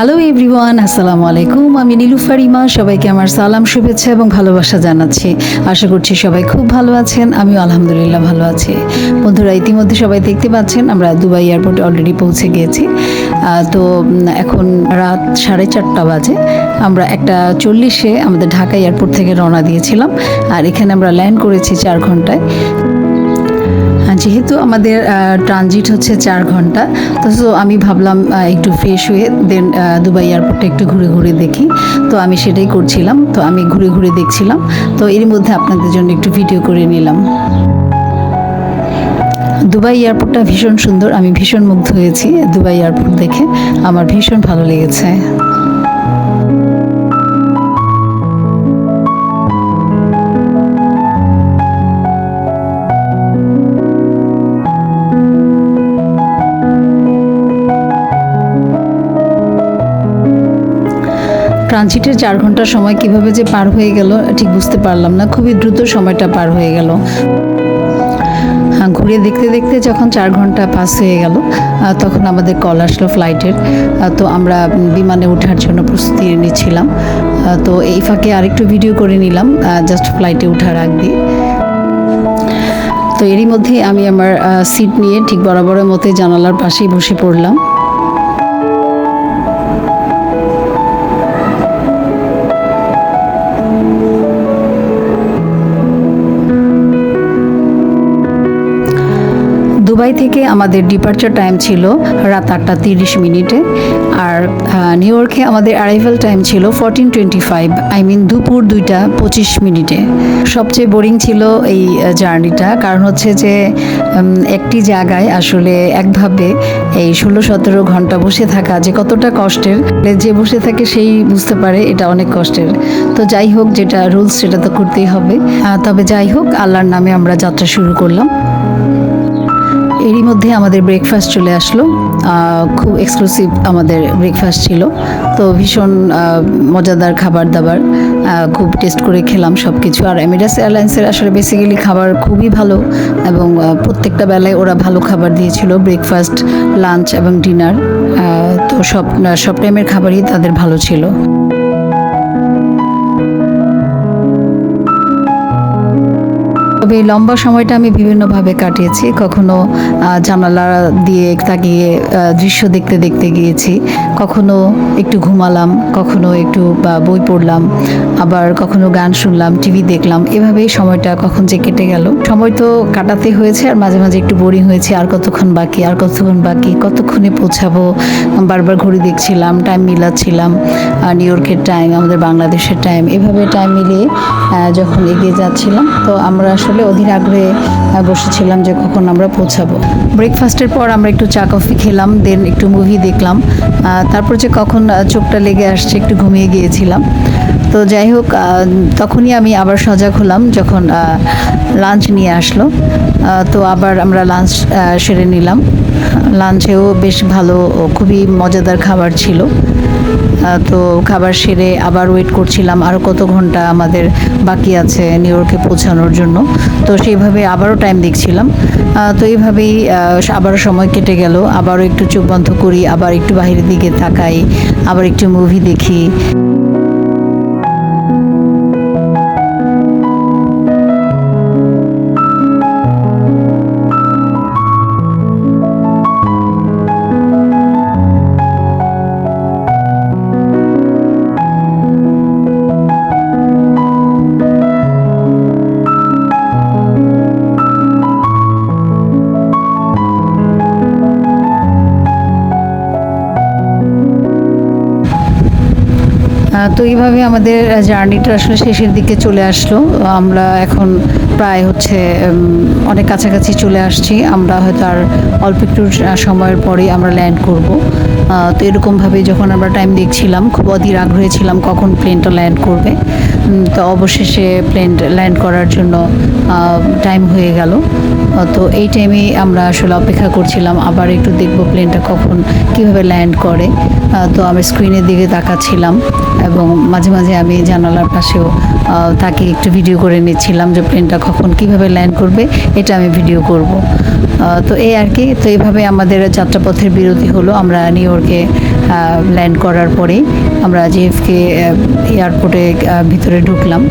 Hello everyone আসসালামু আলাইকুম আমি নীলুফার ইমা সবাইকে আমার সালাম, শুভেচ্ছা এবং ভালোবাসা জানাচ্ছি। আশা করছি সবাই খুব ভালো আছেন। আমিও আলহামদুলিল্লাহ ভালো আছি। বন্ধুরা, ইতিমধ্যে সবাই দেখতে পাচ্ছেন, আমরা দুবাই এয়ারপোর্টে অলরেডি পৌঁছে গিয়েছি। তো এখন রাত সাড়ে চারটা বাজে। আমরা একটা চল্লিশে আমাদের ঢাকা এয়ারপোর্ট থেকে রওনা দিয়েছিলাম। আর এখানে আমরা ল্যান্ড করেছি চার ঘন্টায়। যেহেতু আমাদের ট্রানজিট হচ্ছে চার ঘণ্টা, তো আমি ভাবলাম একটু ফ্রেশ হয়ে দেন দুবাই এয়ারপোর্টে একটু ঘুরে ঘুরে দেখি। তো আমি সেটাই করছিলাম, তো আমি ঘুরে ঘুরে দেখছিলাম। তো এর মধ্যে আপনাদের জন্য একটু ভিডিও করে নিলাম। দুবাই এয়ারপোর্টটা ভীষণ সুন্দর, আমি ভীষণ মুগ্ধ হয়েছি দুবাই এয়ারপোর্ট দেখে, আমার ভীষণ ভালো লেগেছে। ট্রানজিটের চার ঘণ্টার সময় কীভাবে যে পার হয়ে গেল, ঠিক বুঝতে পারলাম না। খুবই দ্রুত সময়টা পার হয়ে গেল। হ্যাঁ ঘুরে দেখতে দেখতে যখন চার ঘণ্টা পাস হয়ে গেল তখন আমাদের কল আসলো ফ্লাইটের তো আমরা বিমানে ওঠার জন্য প্রস্তুতি নিচ্ছিলাম। তো এই ফাঁকে আরেকটু ভিডিও করে নিলাম জাস্ট ফ্লাইটে ওঠার আগ দিয়ে। তো এরই মধ্যে আমি আমার সিট নিয়ে ঠিক বরাবরের মতে জানালার পাশেই বসে পড়লাম। দুবাই থেকে আমাদের ডিপার্চার টাইম ছিল রাত আটটা তিরিশ মিনিটে। আর নিউ ইয়র্কে আমাদের অ্যারাইভাল টাইম ছিল fourteen twenty five I mean দুপুর দুইটা পঁচিশ মিনিটে। সবচেয়ে বোরিং ছিল এই জার্নিটা কারণ হচ্ছে যে একটি জায়গায় আসলে একভাবে এই ষোলো সতেরো ঘণ্টা বসে থাকা যে কতটা কষ্টের যে বসে থাকে সেই বুঝতে পারে এটা অনেক কষ্টের। তো যাই হোক, যেটা রুলস সেটা তো করতেই হবে। তবে যাই হোক, আল্লাহর নামে আমরা যাত্রা শুরু করলাম। এরই মধ্যে আমাদের ব্রেকফাস্ট চলে আসলো। খুব এক্সক্লুসিভ আমাদের ব্রেকফাস্ট ছিল। তো ভীষণ মজাদার খাবার দাবার খুব টেস্ট করে খেলাম সব কিছু আর এমিরাস এয়ারলাইন্সের আসলে বেসিক্যালি খাবার খুবই ভালো এবং প্রত্যেকটা বেলায় ওরা ভালো খাবার দিয়েছিল ব্রেকফাস্ট লাঞ্চ এবং ডিনার তো সব সব টাইমের খাবারই তাদের ভালো ছিল। তবে এই লম্বা সময়টা আমি বিভিন্নভাবে কাটিয়েছি। কখনো জানালা দিয়ে তাকিয়ে দৃশ্য দেখতে দেখতে গিয়েছি। কখনো একটু ঘুমালাম, কখনো একটু বই পড়লাম, আবার কখনো গান শুনলাম, টিভি দেখলাম। এভাবেই সময়টা কখন যে কেটে গেল। সময় তো কাটাতে হয়েছে, আর মাঝে মাঝে একটু বোরিং হয়েছে। আর কতক্ষণ বাকি, আর কতক্ষণ বাকি, কতক্ষণে পৌঁছাবো? বারবার ঘড়ি দেখছিলাম টাইম মিলাচ্ছিলাম। নিউ ইয়র্কের টাইম আমাদের বাংলাদেশের টাইম এভাবে টাইম মিলিয়ে যখন এগিয়ে যাচ্ছিলাম, তো আমরা আসলে অধীর আগ্রহে বসেছিলাম যে কখন আমরা পৌঁছাবো। ব্রেকফাস্টের পর আমরা একটু চা, কফি খেলাম দেন একটু মুভি দেখলাম। তারপর যে কখন চোখটা লেগে আসছে, একটু ঘুমিয়ে গিয়েছিলাম। তো যাই হোক তখনই আমি আবার সজাগ হলাম যখন লাঞ্চ নিয়ে আসলো। তো আবার আমরা লাঞ্চ সেরে নিলাম। লাঞ্চেও বেশ ভালো খুবই মজাদার খাবার ছিল। তো খাবার সেরে আবার ওয়েট করছিলাম আরও কত ঘণ্টা আমাদের বাকি আছে নিউ ইয়র্কে পৌঁছানোর জন্য। তো সেইভাবে আবারও টাইম দেখছিলাম। তো এইভাবেই আবারও সময় কেটে গেল। আবারও একটু চোখ বন্ধ করি, আবার একটু বাইরের দিকে তাকাই, আবার একটু মুভি দেখি। তো এইভাবে আমাদের জার্নিটা আসলে শেষের দিকে চলে আসলো। আমরা এখন প্রায় হচ্ছে অনেক কাছাকাছি চলে আসছি। আমরা হয়তো আর অল্প একটু সময়ের পরে আমরা ল্যান্ড করব। তো এরকমভাবে যখন আমরা টাইম দেখছিলাম, খুব অধীর আগ্রহী ছিলাম কখন প্লেনটা ল্যান্ড করবে। তো অবশেষে প্লেন ল্যান্ড করার জন্য টাইম হয়ে গেল। তো এই টাইমে আমরা আসলে অপেক্ষা করছিলাম, আবার একটু দেখব প্লেনটা কখন কীভাবে ল্যান্ড করে। তো আমি স্ক্রিনের দিকে তাকাচ্ছিলাম এবং মাঝে মাঝে আমি জানালার পাশেও তাকে একটু ভিডিও করে নিচ্ছিলাম যে প্লেনটা কখন কীভাবে ল্যান্ড করবে, এটা আমি ভিডিও করব। তো এই আর কি, তো এইভাবে আমাদের যাত্রাপথের বিরতি হলো। আমরা নিউ ইয়র্কে ল্যান্ড করার পরে আমরা জেএফকে এয়ারপোর্টে ভিতরে ঢুকলাম।